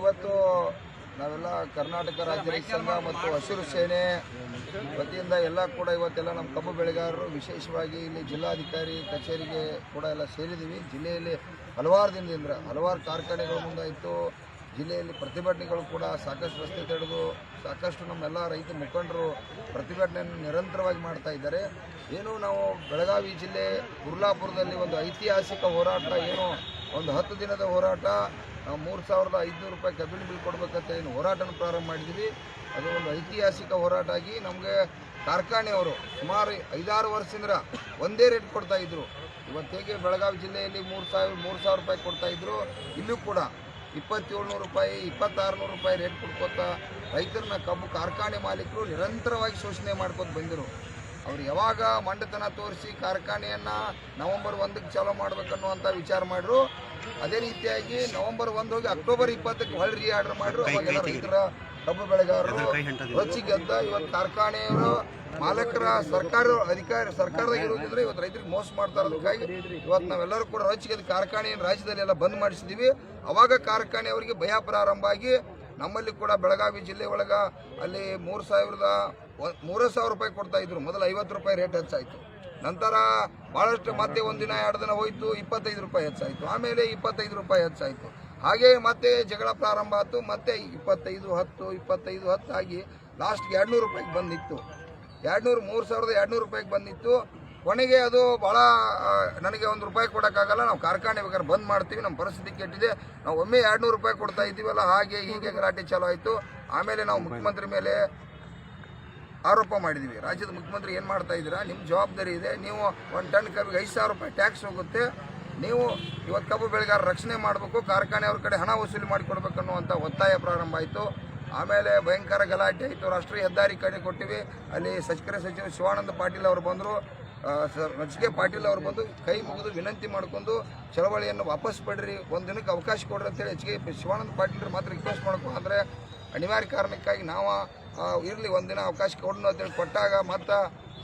ಇವತ್ತು ನಾವೆಲ್ಲ ಕರ್ನಾಟಕ ರಾಜ್ಯ ಸಂಘ ಮತ್ತು ಹಸಿರು ಸೇನೆ ವತಿಯಿಂದ ಎಲ್ಲ ಕೂಡ ಇವತ್ತೆಲ್ಲ ನಮ್ಮ ಕಬ್ಬು ಬೆಳೆಗಾರರು, ವಿಶೇಷವಾಗಿ ಇಲ್ಲಿ ಜಿಲ್ಲಾಧಿಕಾರಿ ಕಚೇರಿಗೆ ಕೂಡ ಎಲ್ಲ ಸೇರಿದ್ದೀವಿ ಜಿಲ್ಲೆಯಲ್ಲಿ ಹಲವಾರು ದಿನದಿಂದ, ಹಲವಾರು ಕಾರ್ಖಾನೆಗಳ ಮುಂದಾಯಿತು. ಜಿಲ್ಲೆಯಲ್ಲಿ ಪ್ರತಿಭಟನೆಗಳು ಕೂಡ ಸಾಕಷ್ಟು ರಸ್ತೆ ತಡೆದು ಸಾಕಷ್ಟು ನಮ್ಮೆಲ್ಲ ರೈತ ಮುಖಂಡರು ಪ್ರತಿಭಟನೆಯನ್ನು ನಿರಂತರವಾಗಿ ಮಾಡ್ತಾ ಇದ್ದಾರೆ. ಏನು ನಾವು ಬೆಳಗಾವಿ ಜಿಲ್ಲೆ ಗುರ್ಲಾಪುರದಲ್ಲಿ ಒಂದು ಐತಿಹಾಸಿಕ ಹೋರಾಟ, ಏನು ಒಂದು ಹತ್ತು ದಿನದ ಹೋರಾಟ ನಾವು ಮೂರು ಸಾವಿರದ ಐದುನೂರು ರೂಪಾಯಿ ಕಬ್ಬಿಣ ಬಿಲ್ ಕೊಡಬೇಕಂತ ಏನು ಹೋರಾಟನ ಪ್ರಾರಂಭ ಮಾಡಿದ್ವಿ. ಅದು ಒಂದು ಐತಿಹಾಸಿಕ ಹೋರಾಟ ಆಗಿ ನಮಗೆ ಕಾರ್ಖಾನೆಯವರು ಸುಮಾರು ಐದಾರು ವರ್ಷದಿಂದ ಒಂದೇ ರೇಟ್ ಕೊಡ್ತಾ ಇದ್ರು. ಇವತ್ತು ಹೇಗೆ ಬೆಳಗಾವಿ ಜಿಲ್ಲೆಯಲ್ಲಿ ಮೂರು ಸಾವಿರ ಮೂರು ಸಾವಿರ ರೂಪಾಯಿ ಕೊಡ್ತಾ ಇದ್ರು, ಇಲ್ಲೂ ಕೂಡ ಇಪ್ಪತ್ತೇಳ್ನೂರು ರೂಪಾಯಿ, ಇಪ್ಪತ್ತಾರುನೂರು ರೂಪಾಯಿ ರೇಟ್ ಕೊಡ್ಕೋತ ರೈತರನ್ನ ಕಬ್ಬು ಕಾರ್ಖಾನೆ ಮಾಲೀಕರು ನಿರಂತರವಾಗಿ ಶೋಷಣೆ ಮಾಡ್ಕೊತ ಬಂದರು. ಅವ್ರು ಯಾವಾಗ ಮಂಡತನ ತೋರಿಸಿ ಕಾರ್ಖಾನೆಯನ್ನು ನವೆಂಬರ್ ಒಂದಕ್ಕೆ ಚಾಲೂ ಮಾಡ್ಬೇಕನ್ನುವಂಥ ವಿಚಾರ ಮಾಡಿದ್ರು ಅದೇ ರೀತಿಯಾಗಿ ನವೆಂಬರ್ ಒಂದು ಹೋಗಿ ಅಕ್ಟೋಬರ್ ಇಪ್ಪತ್ತಕ್ಕೆ ಹೊಳ್ಳಿ ರೀ ಆರ್ಡರ್ ಮಾಡಿದ್ರು ಅವಾಗೆಲ್ಲ ರೈತರ ಕಬ್ಬು ಬೆಳೆಗಾರರು ರೊಚ್ಚಿಗೆ ಅಂತ ಇವತ್ತು ಕಾರ್ಖಾನೆಯವರು ಮಾಲಕರ ಸರ್ಕಾರ ಅಧಿಕಾರಿ ಸರ್ಕಾರದಾಗ ಇರೋದ್ರಿಂದ ಇವತ್ತು ರೈತರಿಗೆ ಮೋಸ ಮಾಡ್ತಾರೆ ಅದಕ್ಕಾಗಿ ಇವತ್ತು ನಾವೆಲ್ಲರೂ ಕೂಡ ರೊಚ್ಚಿಗೆ ಕಾರ್ಖಾನೆಯನ್ನು ರಾಜ್ಯದಲ್ಲಿ ಎಲ್ಲ ಬಂದ್ ಮಾಡಿಸಿದ್ದೀವಿ ಅವಾಗ ಕಾರ್ಖಾನೆಯವರಿಗೆ ಭಯ ಪ್ರಾರಂಭ ಆಗಿ ನಮ್ಮಲ್ಲಿ ಕೂಡ ಬೆಳಗಾವಿ ಜಿಲ್ಲೆ ಒಳಗ ಅಲ್ಲಿ ಮೂರು ಸಾವಿರದ ಮೂರೇ ಸಾವಿರ ರೂಪಾಯಿ ಕೊಡ್ತಾ ಇದ್ರು. ಮೊದಲು ಐವತ್ತು ರೂಪಾಯಿ ರೇಟ್ ಹೆಚ್ಚಾಯಿತು. ನಂತರ ಭಾಳಷ್ಟು ಮತ್ತೆ ಒಂದಿನ ಎರಡು ದಿನ ಹೋಯ್ತು, ಇಪ್ಪತ್ತೈದು ರೂಪಾಯಿ ಹೆಚ್ಚಾಯಿತು. ಆಮೇಲೆ ಇಪ್ಪತ್ತೈದು ರೂಪಾಯಿ ಹೆಚ್ಚಾಯಿತು. ಹಾಗೆ ಮತ್ತೆ ಜಗಳ ಪ್ರಾರಂಭ ಆಯಿತು. ಮತ್ತೆ ಇಪ್ಪತ್ತೈದು ಹತ್ತು ಇಪ್ಪತ್ತೈದು ಹತ್ತು ಆಗಿ ಲಾಸ್ಟ್ಗೆ ಎರಡುನೂರು ರೂಪಾಯಿಗೆ ಬಂದಿತ್ತು. ಎರಡುನೂರು, ಮೂರು ಸಾವಿರದ ಎರಡುನೂರು ರೂಪಾಯಿಗೆ ಬಂದಿತ್ತು. ಕೊನೆಗೆ ಅದು ಭಾಳ ನನಗೆ ಒಂದು ರೂಪಾಯಿ ಕೊಡೋಕ್ಕಾಗಲ್ಲ. ನಾವು ಕಾರ್ಖಾನೆ ಬೇಕಾದ್ರೆ ಬಂದ್ ಮಾಡ್ತೀವಿ. ನಮ್ಮ ಪರಿಸ್ಥಿತಿ ಕೆಟ್ಟಿದೆ. ನಾವು ಒಮ್ಮೆ ಎರಡುನೂರು ರೂಪಾಯಿ ಕೊಡ್ತಾ ಇದ್ದೀವಲ್ಲ, ಹಾಗೆ ಹೀಗೆ ಗಲಾಟೆ ಚಾಲೂ ಆಯಿತು. ಆಮೇಲೆ ನಾವು ಮುಖ್ಯಮಂತ್ರಿ ಮೇಲೆ ಆರೋಪ ಮಾಡಿದ್ದೀವಿ ರಾಜ್ಯದ ಮುಖ್ಯಮಂತ್ರಿ ಏನು ಮಾಡ್ತಾ ಇದ್ದೀರಾ? ನಿಮ್ಮ ಜವಾಬ್ದಾರಿ ಇದೆ. ನೀವು ಒಂದು ಟನ್ ಕಬ್ಬಿಗೆ ಐದು ಸಾವಿರ ರೂಪಾಯಿ ಟ್ಯಾಕ್ಸ್ ಹೋಗುತ್ತೆ. ನೀವು ಇವತ್ತು ಕಬ್ಬು ಬೆಳೆಗಾರ ರಕ್ಷಣೆ ಮಾಡಬೇಕು ಕಾರ್ಖಾನೆಯವ್ರ ಕಡೆ ಹಣ ವಸೂಲಿ ಮಾಡಿಕೊಡ್ಬೇಕು ಅನ್ನುವಂಥ ಒತ್ತಾಯ ಪ್ರಾರಂಭ ಆಯಿತು. ಆಮೇಲೆ ಭಯಂಕರ ಗಲಾಟೆ ಆಯಿತು. ರಾಷ್ಟ್ರೀಯ ಹೆದ್ದಾರಿ ಕಡೆ ಕೊಟ್ಟಿವಿ. ಅಲ್ಲಿ ಸಚಿವ ಸಚಿವ ಶಿವಾನಂದ ಪಾಟೀಲ್ ಅವರು ಬಂದರು. ಸರ್ ಕೆ ಪಾಟೀಲ್ ಅವರು ಬಂದು ಕೈ ಮುಗಿದು ವಿನಂತಿ ಮಾಡ್ಕೊಂಡು ಚಳವಳಿಯನ್ನು ವಾಪಸ್ ಪಡ್ರಿ, ಒಂದು ದಿನಕ್ಕೆ ಅವಕಾಶ ಕೊಡ್ರಿ ಅಂತೇಳಿ ಎಚ್ ಕೆ ಶಿವಾನಂದ ಪಾಟೀಲ್ ಮಾತ್ರ ರಿಕ್ವೆಸ್ಟ್ ಮಾಡ್ಕೊ. ಅಂದರೆ ಅನಿವಾರ್ಯ ಕಾರಣಕ್ಕಾಗಿ ನಾವು ಇರಲಿ, ಒಂದು ದಿನ ಅವಕಾಶ ಕೊಡೋಣ ಅಂತೇಳಿ ಕೊಟ್ಟಾಗ ಮತ್ತು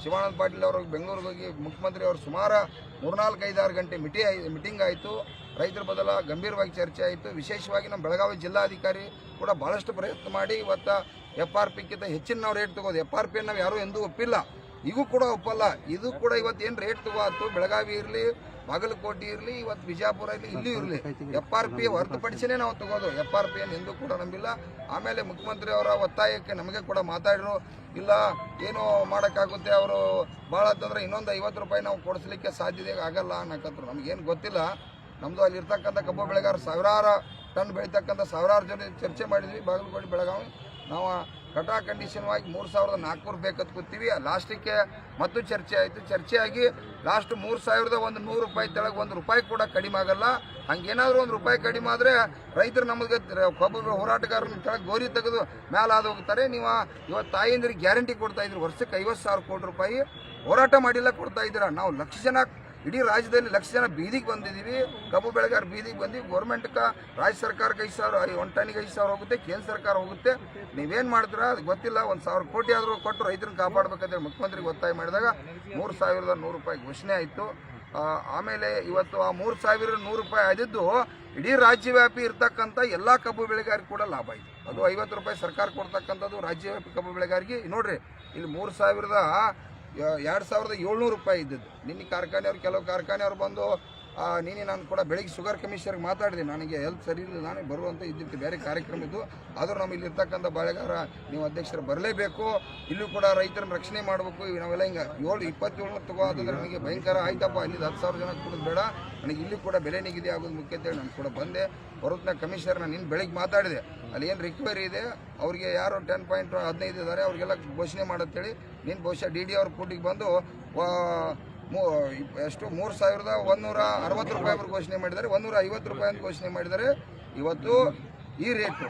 ಶಿವಾನಂದ ಪಾಟೀಲ್ ಅವರು ಬೆಂಗಳೂರಿಗೆ ಹೋಗಿ ಮುಖ್ಯಮಂತ್ರಿ ಅವರು ಸುಮಾರು ಮೂರ್ನಾಲ್ಕು ಐದಾರು ಗಂಟೆ ಮಿಟಿ ಮೀಟಿಂಗ್ ಆಯಿತು. ರೈತರ ಬದಲ ಗಂಭೀರವಾಗಿ ಚರ್ಚೆ ಆಯಿತು. ವಿಶೇಷವಾಗಿ ನಮ್ಮ ಬೆಳಗಾವಿ ಜಿಲ್ಲಾಧಿಕಾರಿ ಕೂಡ ಭಾಳಷ್ಟು ಪ್ರಯತ್ನ ಮಾಡಿ ಇವತ್ತು ಎಫ್ ಆರ್ ಪಿಕ್ಕಿಂತ ಹೆಚ್ಚಿನ ನಾವು ರೇಟ್ ತಗೋದು. ಎಫ್ ಆರ್ ಪಿ ನಾವು ಯಾರೂ ಎಂದೂ ಒಪ್ಪಿಲ್ಲ. ಈಗೂ ಕೂಡ ಒಪ್ಪಲ್ಲ. ಇದು ಕೂಡ ಇವತ್ತು ಏನು ರೇಟ್ ತಗೋತು ಬೆಳಗಾವಿ ಇರಲಿ, ಬಾಗಲಕೋಟೆ ಇರಲಿ, ಇವತ್ತು ಬಿಜಾಪುರ ಇರಲಿ ಇಲ್ಲೂ ಇರಲಿ. ಎಫ್ ಆರ್ ಪಿ ಹೊರತುಪಡಿಸಿನೇ ನಾವು ತಗೋದು. ಎಫ್ ಆರ್ ಪಿ ಎಂದು ಕೂಡ ನಂಬಿಲ್ಲ. ಆಮೇಲೆ ಮುಖ್ಯಮಂತ್ರಿ ಅವರ ಒತ್ತಾಯಕ್ಕೆ ನಮಗೆ ಕೂಡ ಮಾತಾಡಿರು ಇಲ್ಲ, ಏನು ಮಾಡೋಕ್ಕಾಗುತ್ತೆ ಅವರು. ಭಾಳ ಅಂತಂದ್ರೆ ಇನ್ನೊಂದು ಐವತ್ತು ರೂಪಾಯಿ ನಾವು ಕೊಡಿಸ್ಲಿಕ್ಕೆ ಸಾಧ್ಯತೆ ಆಗಲ್ಲ ಅನ್ನಕತ್ರು. ನಮಗೇನು ಗೊತ್ತಿಲ್ಲ. ನಮ್ಮದು ಅಲ್ಲಿರ್ತಕ್ಕಂಥ ಕಬ್ಬು ಬೆಳೆಗಾರ ಸಾವಿರಾರು ಟನ್ ಬೆಳೀತಕ್ಕಂಥ ಸಾವಿರಾರು ಜನ ಚರ್ಚೆ ಮಾಡಿದ್ವಿ. ಬಾಗಲಕೋಟೆ, ಬೆಳಗಾವಿ. ನಾವು ಕಟಾ ಕಂಡೀಷನ್ವಾಗಿ ಮೂರು ಸಾವಿರದ ನಾಲ್ಕುನೂರು ಬೇಕಂತ ಕೂತೀವಿ. ಲಾಸ್ಟಿಗೆ ಮತ್ತು ಚರ್ಚೆ ಆಯಿತು. ಚರ್ಚೆ ಆಗಿ ಲಾಸ್ಟ್ ಮೂರು ಸಾವಿರದ ಒಂದು ನೂರು ರೂಪಾಯಿ ತೆಳಗೆ ಒಂದು ರೂಪಾಯಿ ಕೂಡ ಕಡಿಮೆ ಆಗಲ್ಲ. ಹಂಗೇನಾದರೂ ಒಂದು ರೂಪಾಯಿ ಕಡಿಮೆ ಆದರೆ ರೈತರು ನಮಗೆ ಕಬ್ಬು ಹೋರಾಟಗಾರನ ಕೆಳಗೆ ಗೋರಿ ತೆಗೆದು ಮೇಲಾದ ಹೋಗ್ತಾರೆ. ನೀವು ಇವತ್ತು ತಾಯಿಂದ್ರಿಗೆ ಗ್ಯಾರಂಟಿ ಕೊಡ್ತಾ ಇದ್ರು. ವರ್ಷಕ್ಕೆ ಐವತ್ತು ಸಾವಿರ ಕೋಟಿ ರೂಪಾಯಿ ಹೋರಾಟ ಮಾಡಿಲ್ಲ ಕೊಡ್ತಾ ಇದ್ದೀರಾ. ನಾವು ಲಕ್ಷ ಜನ ಇಡೀ ರಾಜ್ಯದಲ್ಲಿ ಲಕ್ಷ ಜನ ಬೀದಿಗೆ ಬಂದಿದ್ದೀವಿ. ಕಬ್ಬು ಬೆಳೆಗಾರ ಬೀದಿಗೆ ಬಂದು ಗೌರ್ಮೆಂಟ್ಗೆ ರಾಜ್ಯ ಸರ್ಕಾರಕ್ಕೆ ಐದು ಸಾವಿರ ಒಂದು ಟನ್ನಿಗೆ ಐದು ಸಾವಿರ ಹೋಗುತ್ತೆ. ಕೇಂದ್ರ ಸರ್ಕಾರ ಹೋಗುತ್ತೆ. ನೀವೇನು ಮಾಡ್ತೀರಾ ಅದು ಗೊತ್ತಿಲ್ಲ. ಒಂದು ಸಾವಿರ ಕೋಟಿ ಆದರೂ ಕೊಟ್ಟು ರೈತರನ್ನ ಕಾಪಾಡಬೇಕಂತೇಳಿ ಮುಖ್ಯಮಂತ್ರಿಗೆ ಒತ್ತಾಯ ಮಾಡಿದಾಗ ಮೂರು ಸಾವಿರದ ನೂರು ರೂಪಾಯಿ ಘೋಷಣೆ ಆಯಿತು. ಆಮೇಲೆ ಇವತ್ತು ಆ ಮೂರು ಸಾವಿರ ನೂರು ರೂಪಾಯಿ ಆದಿದ್ದು ಇಡೀ ರಾಜ್ಯವ್ಯಾಪಿ ಇರ್ತಕ್ಕಂಥ ಎಲ್ಲ ಕಬ್ಬು ಬೆಳೆಗಾರಿಗೆ ಕೂಡ ಲಾಭ ಆಯಿತು. ಅದು ಐವತ್ತು ರೂಪಾಯಿ ಸರ್ಕಾರ ಕೊಡ್ತಕ್ಕಂಥದ್ದು ರಾಜ್ಯವ್ಯಾಪಿ ಕಬ್ಬು ಬೆಳೆಗಾರಿಗೆ ನೋಡ್ರಿ, ಇಲ್ಲಿ ಮೂರು ಸಾವಿರದ ಎರಡು ಸಾವಿರದ ಏಳ್ನೂರು ರೂಪಾಯಿ ಇದ್ದದ್ದು. ನಿನ್ನೆ ಕಾರ್ಖಾನೆಯವ್ರು ಕೆಲವು ಕಾರ್ಖಾನೆಯವ್ರು ಬಂದು ಆ, ನಿನ್ನೆ ನಾನು ಕೂಡ ಬೆಳಿಗ್ಗೆ ಶುಗರ್ ಕಮಿಷನರ್ಗೆ ಮಾತಾಡಿದೆ. ನನಗೆ ಹೆಲ್ತ್ ಸರಿ ಇಲ್ಲ. ನಾನೇ ಬರುವಂಥ ಇದ್ದಿತ್ತು ಬೇರೆ ಕಾರ್ಯಕ್ರಮ ಇದ್ದು ಆದರೂ ನಮ್ಮ ಇಲ್ಲಿ ಇರ್ತಕ್ಕಂಥ ಬಾಳೆಗಾರ ನೀವು ಅಧ್ಯಕ್ಷರು ಬರಲೇಬೇಕು. ಇಲ್ಲೂ ಕೂಡ ರೈತರನ್ನ ರಕ್ಷಣೆ ಮಾಡಬೇಕು. ನಾವೆಲ್ಲ ಹಿಂಗೆ ಏಳು ಇಪ್ಪತ್ತೇಳು ತಗೋ ಅದಂದ್ರೆ ನನಗೆ ಭಯಂಕರ ಆಯ್ತಪ್ಪ. ಅಲ್ಲಿ ಹತ್ತು ಸಾವಿರ ಜನ ಕುಡಿದು ಬೇಡ. ನನಗೆ ಇಲ್ಲಿ ಕೂಡ ಬೆಲೆ ನಿಗದಿ ಆಗೋದು ಮುಖ್ಯ ಅಂತೇಳಿ ನಾನು ಕೂಡ ಬಂದೆ. ಬರುತ್ತನ ಕಮಿಷನರ್ ನಾನು ನಿನ್ನ ಬೆಳಿಗ್ಗೆ ಮಾತಾಡಿದೆ. ಅಲ್ಲಿ ಏನು ರಿಕ್ವೈರಿ ಇದೆ? ಅವರಿಗೆ ಯಾರು ಟೆನ್ ಪಾಯಿಂಟ್ ಹದಿನೈದು ಇದ್ದಾರೆ ಅವ್ರಿಗೆಲ್ಲ ಘೋಷಣೆ ಮಾಡತ್ತೇಳಿ. ನೀನು ಬಹುಶಃ ಡಿ ಡಿ ಅವ್ರ ಕೂಟಿಗೆ ಬಂದು ಎಷ್ಟು ಮೂರು ಸಾವಿರದ ಒಂದೂರ ಅರವತ್ತು ರೂಪಾಯಿ ಘೋಷಣೆ ಮಾಡಿದ್ದಾರೆ, ಒಂದೂರ ಐವತ್ತು ರೂಪಾಯಿ ಅಂತ ಘೋಷಣೆ ಮಾಡಿದ್ದಾರೆ. ಇವತ್ತು ಈ ರೇಟು,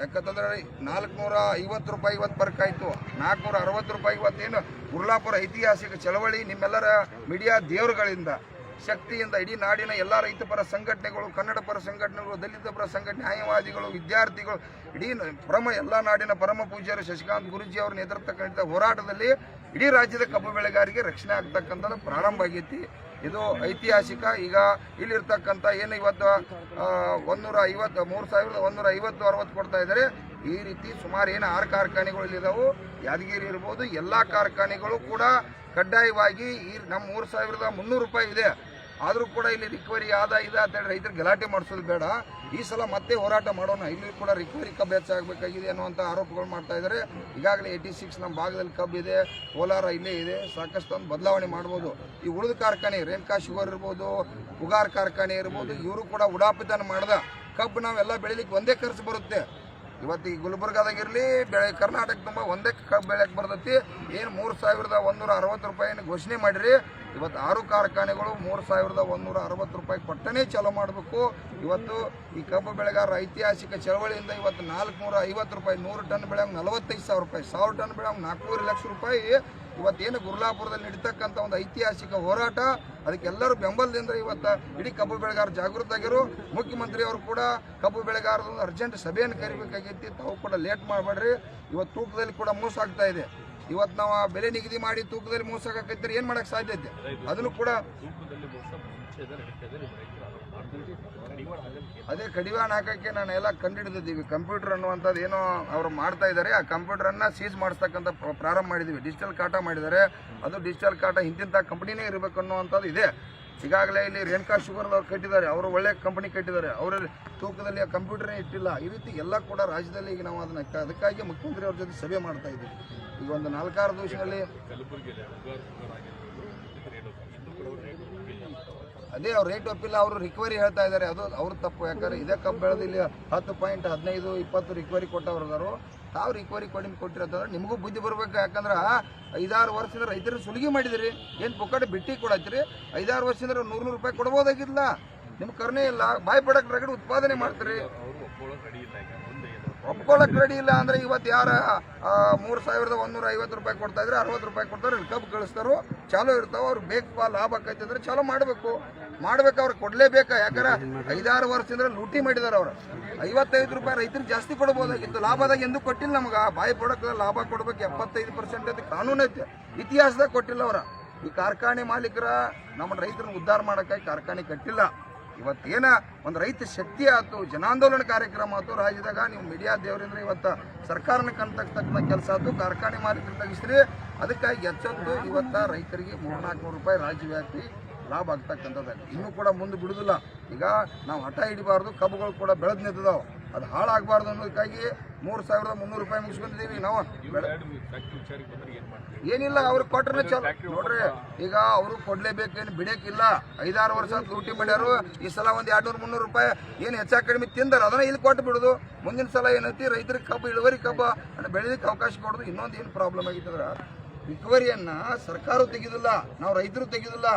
ಯಾಕಂತಂದ್ರೆ ನಾಲ್ಕುನೂರ ಐವತ್ತು ರೂಪಾಯಿ ಇವತ್ತು ಬರ್ಕಾಯ್ತು. ನಾಲ್ಕುನೂರ ಅರವತ್ತು ರೂಪಾಯಿ ಇವತ್ತೇನು ಕುರ್ಲಾಪುರ ಐತಿಹಾಸಿಕ ಚಳವಳಿ ನಿಮ್ಮೆಲ್ಲರ ಮೀಡಿಯಾ ದೇವರುಗಳಿಂದ. ಶಕ್ತಿಯಿಂದ ಇಡೀ ನಾಡಿನ ಎಲ್ಲ ರೈತ ಪರ ಸಂಘಟನೆಗಳು, ಕನ್ನಡ ಪರ ಸಂಘಟನೆಗಳು, ದಲಿತ ಪರ ಸಂಘಟನೆ, ನ್ಯಾಯವಾದಿಗಳು, ವಿದ್ಯಾರ್ಥಿಗಳು, ಇಡೀ ಪರಮ ಎಲ್ಲ ನಾಡಿನ ಪರಮ ಪೂಜ್ಯರು ಶಶಿಕಾಂತ್ ಗುರುಜಿ ಅವರ ನೇತೃತ್ವ ಹೋರಾಟದಲ್ಲಿ ಇಡೀ ರಾಜ್ಯದ ಕಬ್ಬು ಬೆಳೆಗಾರರಿಗೆ ರಕ್ಷಣೆ ಆಗ್ತಕ್ಕಂಥದ್ದು ಪ್ರಾರಂಭ ಆಗೈತಿ. ಇದು ಐತಿಹಾಸಿಕ. ಈಗ ಇಲ್ಲಿರ್ತಕ್ಕಂಥ ಏನು ಇವತ್ತು ಒಂದೂರ ಐವತ್ತು, ಮೂರು ಸಾವಿರದ ಒಂದೂರ ಐವತ್ತು, ಅರವತ್ತು ಕೊಡ್ತಾ ಇದ್ದಾರೆ. ಈ ರೀತಿ ಸುಮಾರು ಏನು ಆರು ಕಾರ್ಖಾನೆಗಳು ಇಲ್ಲಿದ್ದಾವೆ ಯಾದಗಿರಿ ಇರ್ಬೋದು, ಎಲ್ಲ ಕಾರ್ಖಾನೆಗಳು ಕೂಡ ಕಡ್ಡಾಯವಾಗಿ ಈ ನಮ್ಮ ಮೂರು ಸಾವಿರದ ಮುನ್ನೂರು ರೂಪಾಯಿ ಇದೆ. ಆದರೂ ಕೂಡ ಇಲ್ಲಿ ರಿಕವರಿ ಆದ ಇದೆ ಅಂತ ಹೇಳಿ ರೈತರು ಗಲಾಟೆ ಮಾಡಿಸೋದು ಬೇಡ. ಈ ಸಲ ಮತ್ತೆ ಹೋರಾಟ ಮಾಡೋಣ. ಇಲ್ಲಿ ಕೂಡ ರಿಕವರಿ ಕಬ್ಬು ಹೆಚ್ಚಾಗಬೇಕಾಗಿದೆ ಅನ್ನುವಂಥ ಆರೋಪಗಳು ಮಾಡ್ತಾ ಇದ್ದಾರೆ. ಈಗಾಗಲೇ ಏಯ್ಟಿ ಸಿಕ್ಸ್ ನಮ್ಮ ಭಾಗದಲ್ಲಿ ಕಬ್ಬು ಇದೆ. ಕೋಲಾರ ಇಲ್ಲೇ ಇದೆ. ಸಾಕಷ್ಟು ಒಂದು ಬದಲಾವಣೆ ಮಾಡ್ಬೋದು. ಈ ಉಳಿದ ಕಾರ್ಖಾನೆ, ರೇಣುಕಾ ಶುಗರ್ ಇರ್ಬೋದು, ಉಗಾರ್ ಕಾರ್ಖಾನೆ ಇರ್ಬೋದು, ಇವರು ಕೂಡ ಉಡಾಪಿತನ ಮಾಡ್ದ. ಕಬ್ಬು ನಾವೆಲ್ಲ ಬೆಳಿಲಿಕ್ಕೆ ಒಂದೇ ಖರ್ಚು ಬರುತ್ತೆ. ಇವತ್ತು ಈ ಗುಲ್ಬರ್ಗಾದಾಗಿರಲಿ ಬೆಳೆ ಕರ್ನಾಟಕ ತುಂಬ ಒಂದೇ ಕಬ್ಬು ಬೆಳೆಯಕ್ಕೆ ಬರ್ತೈತಿ. ಏನು ಮೂರು ಸಾವಿರದ ಒಂದೂರ ಅರವತ್ತು ರೂಪಾಯಿನ ಘೋಷಣೆ ಮಾಡಿರಿ. ಇವತ್ತು ಆರು ಕಾರ್ಖಾನೆಗಳು ಮೂರು ಸಾವಿರದ ಒಂದೂರ ಅರವತ್ತು ರೂಪಾಯಿ ಕೊಟ್ಟನೇ ಚಾಲೂ ಮಾಡಬೇಕು. ಇವತ್ತು ಈ ಕಬ್ಬು ಬೆಳೆಗಾರರ ಐತಿಹಾಸಿಕ ಚಳವಳಿಯಿಂದ ಇವತ್ತು ನಾಲ್ಕುನೂರ ಐವತ್ತು ರೂಪಾಯಿ, ನೂರು ಟನ್ ಬೆಳೆ ನಲವತ್ತೈದು ಸಾವಿರ ರೂಪಾಯಿ, ಸಾವಿರ ಟನ್ ಬೆಳೆ ನಾಲ್ಕೂವರೆ ಲಕ್ಷ ರೂಪಾಯಿ. ಇವತ್ತೇನು ಗುರ್ಲಾಪುರದಲ್ಲಿ ನಡೀತಕ್ಕಂಥ ಒಂದು ಐತಿಹಾಸಿಕ ಹೋರಾಟ, ಅದಕ್ಕೆಲ್ಲರೂ ಬೆಂಬಲದಿಂದ ಇವತ್ತು ಇಡೀ ಕಬ್ಬು ಬೆಳೆಗಾರ ಜಾಗೃತಾಗಿರು ಮುಖ್ಯಮಂತ್ರಿ ಅವರು ಕೂಡ ಕಬ್ಬು ಬೆಳೆಗಾರದೊಂದು ಅರ್ಜೆಂಟ್ ಸಭೆಯನ್ನು ಕರಿಬೇಕಾಗೈತಿ ತಾವು ಕೂಡ ಲೇಟ್ ಮಾಡಬೇಡ್ರಿ. ಇವತ್ತು ತೂಕದಲ್ಲಿ ಕೂಡ ಮೋಸ ಆಗ್ತಾ ಇದೆ. ಇವತ್ತು ನಾವು ಆ ಬೆಲೆ ನಿಗದಿ ಮಾಡಿ ತೂಕದಲ್ಲಿ ಮೋಸ ಹಾಕಿದ್ರೆ ಏನು ಮಾಡಕ್ಕೆ ಸಾಧ್ಯ ಇದೆ ಅದನ್ನು ಕೂಡ ಅದೇ ಕಡಿವಾಣ ಹಾಕಕ್ಕೆ ನಾನು ಎಲ್ಲ ಕಂಡುಹಿಡಿದಿದ್ದೀವಿ. ಕಂಪ್ಯೂಟರ್ ಅನ್ನುವಂಥದ್ದು ಏನೋ ಅವರು ಮಾಡ್ತಾ ಇದ್ದಾರೆ. ಆ ಕಂಪ್ಯೂಟರನ್ನು ಸೀಸ್ ಮಾಡಿಸ್ತಕ್ಕಂಥ ಪ್ರ- ಪ್ರಾರಂಭ ಮಾಡಿದ್ದೀವಿ ಡಿಜಿಟಲ್ ಕಾಟ ಮಾಡಿದ್ದಾರೆ. ಅದು ಡಿಜಿಟಲ್ ಕಾಟ ಇಂತಿಂಥ ಕಂಪ್ನಿನೇ ಇರಬೇಕು ಅನ್ನುವಂಥದ್ದು ಇದೆ. ಈಗಾಗಲೇ ಇಲ್ಲಿ ರೇಣುಕಾ ಶುಗರ್ ಅವ್ರು ಕಟ್ಟಿದ್ದಾರೆ. ಅವರು ಒಳ್ಳೆ ಕಂಪನಿ ಕಟ್ಟಿದ್ದಾರೆ. ಅವರ ತೂಕದಲ್ಲಿ ಆ ಕಂಪ್ಯೂಟರ್ನೇ ಇಟ್ಟಿಲ್ಲ. ಈ ರೀತಿ ಎಲ್ಲ ಕೂಡ ರಾಜ್ಯದಲ್ಲಿ ಈಗ ನಾವು ಅದನ್ನ ಅದಕ್ಕಾಗಿ ಮುಖ್ಯಮಂತ್ರಿ ಅವ್ರ ಜೊತೆ ಸಭೆ ಮಾಡ್ತಾ ಇದ್ದೀವಿ. ಈಗ ಒಂದು ನಾಲ್ಕಾರು ದಿವಸದಲ್ಲಿ ಅದೇ ಅವ್ರು ರೇಟ್ ಒಪ್ಪಿಲ್ಲ, ಅವರು ರಿಕವರಿ ಹೇಳ್ತಾ ಇದ್ದಾರೆ. ಅದು ಅವ್ರ ತಪ್ಪು. ಯಾಕಂದ್ರೆ ಇದೇ ಕಬ್ಬು ಬೆಳೆದು ಇಲ್ಲಿ ಹತ್ತು ಪಾಯಿಂಟ್ ಹದಿನೈದು, ಇಪ್ಪತ್ತು ರಿಕವರಿ ಕೊಟ್ಟವ್ರು ಅದಾರು ತಾವು ರಿಕವರಿ ಕೊಡಿ ಕೊಟ್ಟಿರೋದ್ರೆ ನಿಮಗೂ ಬುದ್ಧಿ ಬರ್ಬೇಕು. ಯಾಕಂದ್ರೆ ಐದಾರು ವರ್ಷದಿಂದ ರೈತರು ಸುಲಿಗೆ ಮಾಡಿದಿರಿ. ಏನು ಪುಕ್ಕಟ್ಟೆ ಬಿಟ್ಟಿ ಕೊಡತ್ತೀರಿ ಐದಾರು ವರ್ಷದಿಂದ ನೂರು ನೂರು ರೂಪಾಯಿ ಕೊಡ್ಬೋದಾಗಿಲ್ಲ ನಿಮ್ಗೆ ಕರ್ನೇ ಇಲ್ಲ. ಬಾಯಿ ರಗಡೆ ಉತ್ಪಾದನೆ ಮಾಡ್ತೀರಿ. ಒಪ್ಕೊಳ್ಳಕ್ ರೆಡಿ ಇಲ್ಲ ಅಂದ್ರೆ ಇವತ್ತು ಯಾರ ಮೂರು ಸಾವಿರದ ಒಂದೂರ ಐವತ್ತು ರೂಪಾಯಿ ಕೊಡ್ತಾ ಇದ್ರೆ ಅರವತ್ತು ರೂಪಾಯಿ ಕೊಡ್ತಾರೆ. ಕಬ್ಬು ಕಳಿಸ್ತಾರೋ, ಚಾಲೋ ಇರ್ತಾವ, ಅವ್ರು ಬೇಕು ಲಾಭ ಆಕೈತೆ ಅಂದ್ರೆ ಚಾಲೋ ಮಾಡಬೇಕು. ಮಾಡ್ಬೇಕು ಅವ್ರು ಕೊಡ್ಲೇಬೇಕಾ? ಯಾಕಂದ್ರೆ ಐದಾರು ವರ್ಷದಿಂದ ಲೂಟಿ ಮಾಡಿದಾರೆ ಅವ್ರು. ಐವತ್ತೈದು ರೂಪಾಯಿ ರೈತರು ಜಾಸ್ತಿ ಕೊಡ್ಬೋದಾಗಿತ್ತು. ಲಾಭದಾಗ ಎಂದೂ ಕೊಟ್ಟಿಲ್ಲ ನಮ್ಗೆ. ಬಾಯಿ ಪ್ರಾಡಕ್ಟ್ ಲಾಭ ಕೊಡ್ಬೇಕು ಎಪ್ಪತ್ತೈದು ಪರ್ಸೆಂಟ್ ಅಂತ ಕಾನೂನು ಐತೆ. ಇತಿಹಾಸದಾಗ ಕೊಟ್ಟಿಲ್ಲ ಅವ್ರ. ಈ ಕಾರ್ಖಾನೆ ಮಾಲೀಕರ ನಮ್ಮ ರೈತರನ್ನ ಉದ್ಧಾರ ಮಾಡೋಕ್ಕಾಗಿ ಕಾರ್ಖಾನೆ ಕಟ್ಟಿಲ್ಲ. ಇವತ್ತೇನ ಒಂದು ರೈತ ಶಕ್ತಿ ಆಯ್ತು ಜನಾಂದೋಲನ ಕಾರ್ಯಕ್ರಮ ಆಯ್ತು ರಾಜ್ಯದಾಗ ನೀವು ಮೀಡಿಯಾ ದೇವರಿಂದ ಇವತ್ತು ಸರ್ಕಾರನ ಕಣ್ತಕ್ಕಂಥ ಕೆಲಸ ಆಯ್ತು ಕಾರ್ಖಾನೆ ಮಾಲೀಕರು ಅದಕ್ಕಾಗಿ ಎಚ್ಚೆತ್ತು ಇವತ್ತ ರೈತರಿಗೆ ಮೂರ್ನಾಲ್ಕುನೂರು ರೂಪಾಯಿ ರಾಜ್ಯವ್ಯಾಪಿ ಲಾಭ ಆಗ್ತಕ್ಕಂಥದ್ದು. ಇನ್ನೂ ಕೂಡ ಮುಂದೆ ಬಿಡುದಿಲ್ಲ. ಈಗ ನಾವು ಹಠ ಹಿಡಿಬಾರ್ದು, ಕಬ್ಬುಗಳು ಕೂಡ ಬೆಳೆದು ನಿಂತಿದಾವೆ. ಅದು ಹಾಳಾಗಬಾರ್ದು ಅನ್ನೋದಕ್ಕಾಗಿ ಮೂರು ಸಾವಿರದ ಮುನ್ನೂರು ರೂಪಾಯಿ ಮುಗಿಸ್ಕೊಂಡಿದ್ದೀವಿ ನಾವು. ಏನಿಲ್ಲ ಅವ್ರಿಗೆ ಕೊಟ್ರೆ ಚಲೋ. ನೋಡ್ರಿ, ಈಗ ಅವರು ಕೊಡ್ಲೇಬೇಕೇನು ಬಿಡಕ್ಕಿಲ್ಲ ಐದಾರು ವರ್ಷ ಲೂಟಿ ಮಾಡ್ಯಾರು. ಈ ಸಲ ಒಂದು ಎರಡ್ನೂರು, ಮುನ್ನೂರು ರೂಪಾಯಿ ಏನು ಹೆಚ್ಚಾಗಿ ಕಡಿಮೆ ತಿಂದಾರ, ಅದನ್ನ ಇಲ್ಲಿ ಕೊಟ್ಟು ಬಿಡೋದು. ಮುಂದಿನ ಸಲ ಏನೈತಿ, ರೈತರಿಗೆ ಕಬ್ಬು, ಇಳುವರಿ ಕಬ್ಬ ಬೆಳೆದಕ್ಕೆ ಅವಕಾಶ ಕೊಡೋದು. ಇನ್ನೊಂದು ಏನು ಪ್ರಾಬ್ಲಮ್ ಆಗಿತ್ತಂದ್ರೆ ರಿಕವರಿಯನ್ನ ಸರ್ಕಾರ ತೆಗೆದಿಲ್ಲ. ನಾವು ರೈತರು ತೆಗೆದಿಲ್ಲ.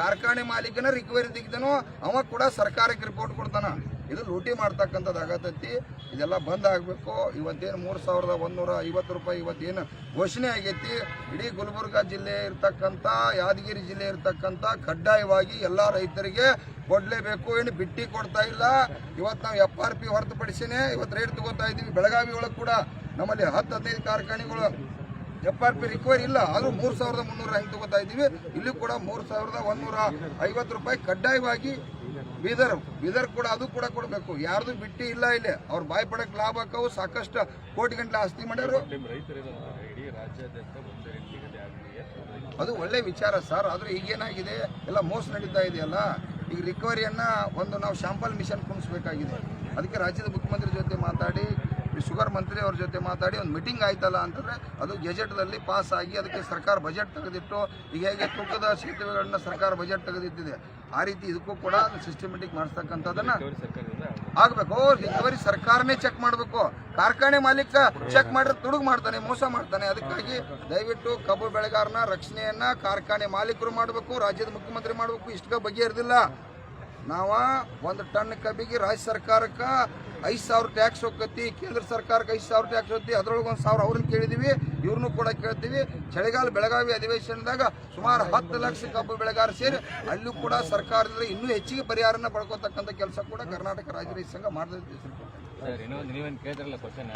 ಕಾರ್ಖಾನೆ ಮಾಲೀಕನ ರಿಕವರಿ ತೆಗಿತಾನೋ ಅವ ಕೂಡ ಸರ್ಕಾರಕ್ಕೆ ರಿಪೋರ್ಟ್ ಕೊಡ್ತಾನ. ಇದು ಲೂಟಿ ಮಾಡ್ತಕ್ಕಂಥದ್ದು ಆಗತೈತಿ. ಇದೆಲ್ಲ ಬಂದ್ ಆಗಬೇಕು. ಇವತ್ತೇನು ಮೂರು ಸಾವಿರದ ಒಂದೂರ ಐವತ್ತು ರೂಪಾಯಿ ಇವತ್ತೇನು ಘೋಷಣೆ ಆಗೈತಿ. ಇಡೀ ಗುಲ್ಬರ್ಗ ಜಿಲ್ಲೆ ಇರ್ತಕ್ಕಂಥ, ಯಾದಗಿರಿ ಜಿಲ್ಲೆ ಇರ್ತಕ್ಕಂಥ ಕಡ್ಡಾಯವಾಗಿ ಎಲ್ಲ ರೈತರಿಗೆ ಕೊಡಲೇಬೇಕು. ಏನು ಬಿಟ್ಟಿ ಕೊಡ್ತಾ ಇಲ್ಲ. ಇವತ್ತು ನಾವು ಎಫ್ ಆರ್ ಪಿ ಹೊರತುಪಡಿಸಿನೇ ಇವತ್ತು ರೇಟ್ ತಗೋತಾ ಇದ್ದೀವಿ. ಬೆಳಗಾವಿ ಒಳಗೆ ಕೂಡ ನಮ್ಮಲ್ಲಿ ಹತ್ತು ಹದಿನೈದು ಕಾರ್ಖಾನೆಗಳು ಎಫ್ ಆರ್ ಪಿ ರಿಕ್ವೈರ್ ಇಲ್ಲ. ಆದರೂ ಮೂರು ಸಾವಿರದ ಮುನ್ನೂರ ಹೆಂಗೆ ತಗೋತಾ ಇದ್ದೀವಿ. ಇಲ್ಲಿ ಕೂಡ ಮೂರು ಸಾವಿರದ ಒಂದೂರ ಐವತ್ತು ರೂಪಾಯಿ ಕಡ್ಡಾಯವಾಗಿ ಬೀದರ್ ಬೀದರ್ ಕೂಡ ಅದು ಕೂಡ ಕೊಡಬೇಕು. ಯಾರ್ದು ಬಿಟ್ಟಿ ಇಲ್ಲ ಇಲ್ಲಿ. ಅವ್ರು ಬಾಯ್ ಪಡಕ್ ಲಾಭ ಹಾಕವು, ಸಾಕಷ್ಟು ಕೋಟಿ ಗಂಟೆ ಆಸ್ತಿ ಮಾಡ್ಯಾರು. ಅದು ಒಳ್ಳೆ ವಿಚಾರ ಸರ್. ಆದ್ರೆ ಈಗೇನಾಗಿದೆ ಎಲ್ಲ ಮೋಸ ನಡೀತಾ ಇದೆಯಲ್ಲ? ಈಗ ರಿಕವರಿಯನ್ನ ಒಂದು ನಾವು ಶಾಂಪಲ್ ಮಿಷನ್ ಕುಣಿಸ್ಬೇಕಾಗಿದೆ ಅದಕ್ಕೆ ರಾಜ್ಯದ ಮುಖ್ಯಮಂತ್ರಿ ಜೊತೆ ಮಾತಾಡಿ ಶುಗರ್ ಮಂತ್ರಿ ಅವ್ರ ಜೊತೆ ಮಾತಾಡಿ ಒಂದು ಮೀಟಿಂಗ್ ಆಯ್ತಲ್ಲ ಅಂತಂದ್ರೆ ಅದು ಗೆಜೆಟ್ದಲ್ಲಿ ಪಾಸ್ ಆಗಿ ಅದಕ್ಕೆ ಸರ್ಕಾರ ಬಜೆಟ್ ತೆಗೆದಿಟ್ಟು ಈಗ ಹೇಗೆ ತೂಕದ ಸೇತುವೆಗಳನ್ನ ಸರ್ಕಾರ ಬಜೆಟ್ ತೆಗೆದಿಟ್ಟಿದೆ, ಆ ರೀತಿ ಇದಕ್ಕೂ ಕೂಡ ಸಿಸ್ಟಮೆಟಿಕ್ ಮಾಡಿಸ್ತಕ್ಕಂಥದ್ದನ್ನ ಆಗ್ಬೇಕು. ರಿಕವರಿ ಸರ್ಕಾರನೇ ಚೆಕ್ ಮಾಡಬೇಕು. ಕಾರ್ಖಾನೆ ಮಾಲೀಕ ಚೆಕ್ ಮಾಡಿದ್ರೆ ತುಡುಗು ಮಾಡ್ತಾನೆ, ಮೋಸ ಮಾಡ್ತಾನೆ. ಅದಕ್ಕಾಗಿ ದಯವಿಟ್ಟು ಕಬ್ಬು ಬೆಳೆಗಾರನ ರಕ್ಷಣೆಯನ್ನ ಕಾರ್ಖಾನೆ ಮಾಲೀಕರು ಮಾಡಬೇಕು, ರಾಜ್ಯದ ಮುಖ್ಯಮಂತ್ರಿ ಮಾಡಬೇಕು. ಇಷ್ಟು ಬಗೆಹರಿದಿಲ್ಲ ನಾವ ಒಂದು ಟನ್ ಕಬ್ಬಿಗೆ ರಾಜ್ಯ ಸರ್ಕಾರಕ್ಕೆ ಐದು ಸಾವಿರ ಟ್ಯಾಕ್ಸ್ ಹೋಗತಿ ಕೇಂದ್ರ ಸರ್ಕಾರಕ್ಕೆ ಐದು ಸಾವಿರ ಟ್ಯಾಕ್ಸ್ ಹೋಗ್ತಿ ಅದ್ರೊಳಗೆ ಒಂದು ಸಾವಿರ ಅವ್ರನ್ನ ಕೇಳಿದೀವಿ ಇವ್ರನ್ನೂ ಕೂಡ ಕೇಳ್ತೀವಿ. ಚಳಿಗಾಲ ಬೆಳಗಾವಿ ಅಧಿವೇಶನದಾಗ ಸುಮಾರು ಹತ್ತು ಲಕ್ಷ ಕಬ್ಬು ಬೆಳೆಗಾರ ಸೇರಿ ಅಲ್ಲೂ ಕೂಡ ಸರ್ಕಾರದಿಂದ ಇನ್ನೂ ಹೆಚ್ಚಿಗೆ ಪರಿಹಾರನ ಪಡ್ಕೋತಕ್ಕಂಥ ಕೆಲಸ ಕೂಡ ಕರ್ನಾಟಕ ರಾಜ್ಯ ರೈತ ಸಂಘ ಮಾಡಿದ್ರೆ ಸರ್ ಇನ್ನೊಂದು ನೀವೇನು ಕೇಳಿದ್ರಲ್ಲ ಕ್ವಶನ್